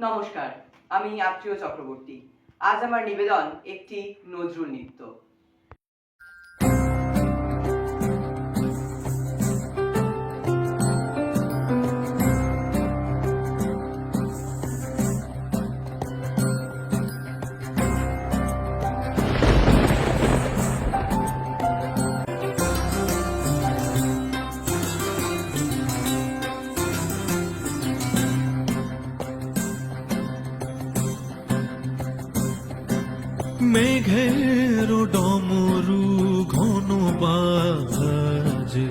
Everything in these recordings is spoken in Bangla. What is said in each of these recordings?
নমস্কার আমি আত্মীয় চক্রবর্তী। আজ আমার নিবেদন একটি নজরুল নৃত্য। মেঘের ডমরু ঘন বাজে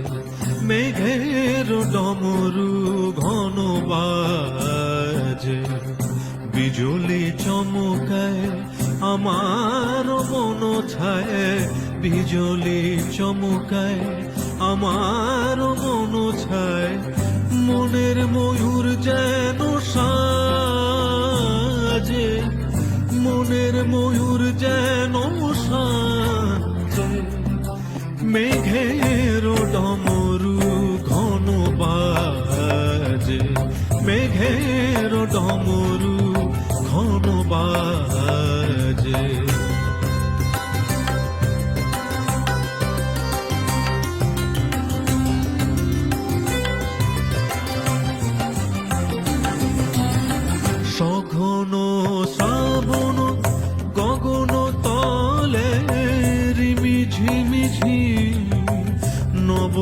মেঘের ডমরু ঘন বাজে বিজুলি চমকায় আমার মন ছায় বিজুলি চমকায় আমার মন ময়ূর যেন মেঘের ডমরু ঘন বাজে মেঘের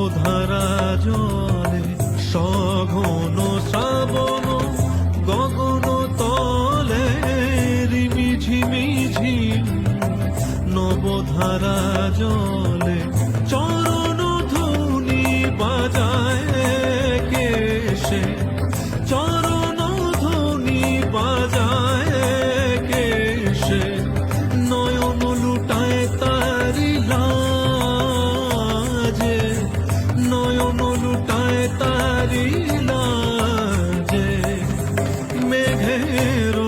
নবধারা জলে সঘন শ্রাবণ গগন তলে রিমি ঝিমিঝি নবধারা জলে চরণ negro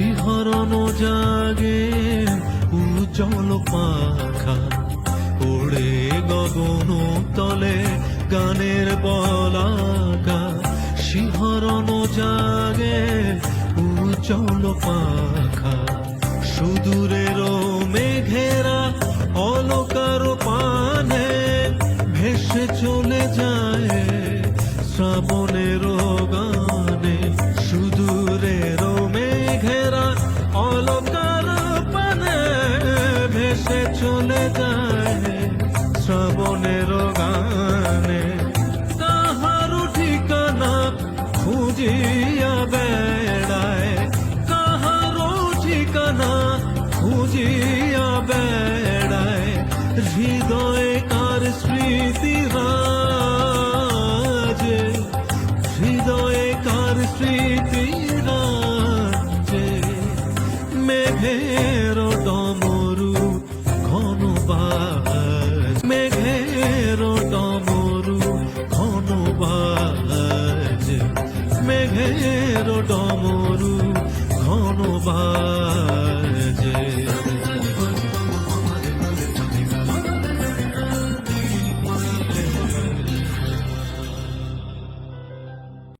শিহরণ জাগে উজ্জ্বল পাখা, ওড়ে গগন তলে গানের বলাকা শিহরণ জাগে উজ্জ্বল পাখা, সুদূরের মেঘেরা অলকার পানে ভেসে চলে যায় শ্রাবণের অলকার পানে ভেসে চলে যায় শ্রাবণের গানে। তাহার ঠিকানা খুঁজিয়া বেড়ায় কাহার ঠিকানা খুঁজিয়া বেড়ায়। হৃদয়ে মেঘের বাজ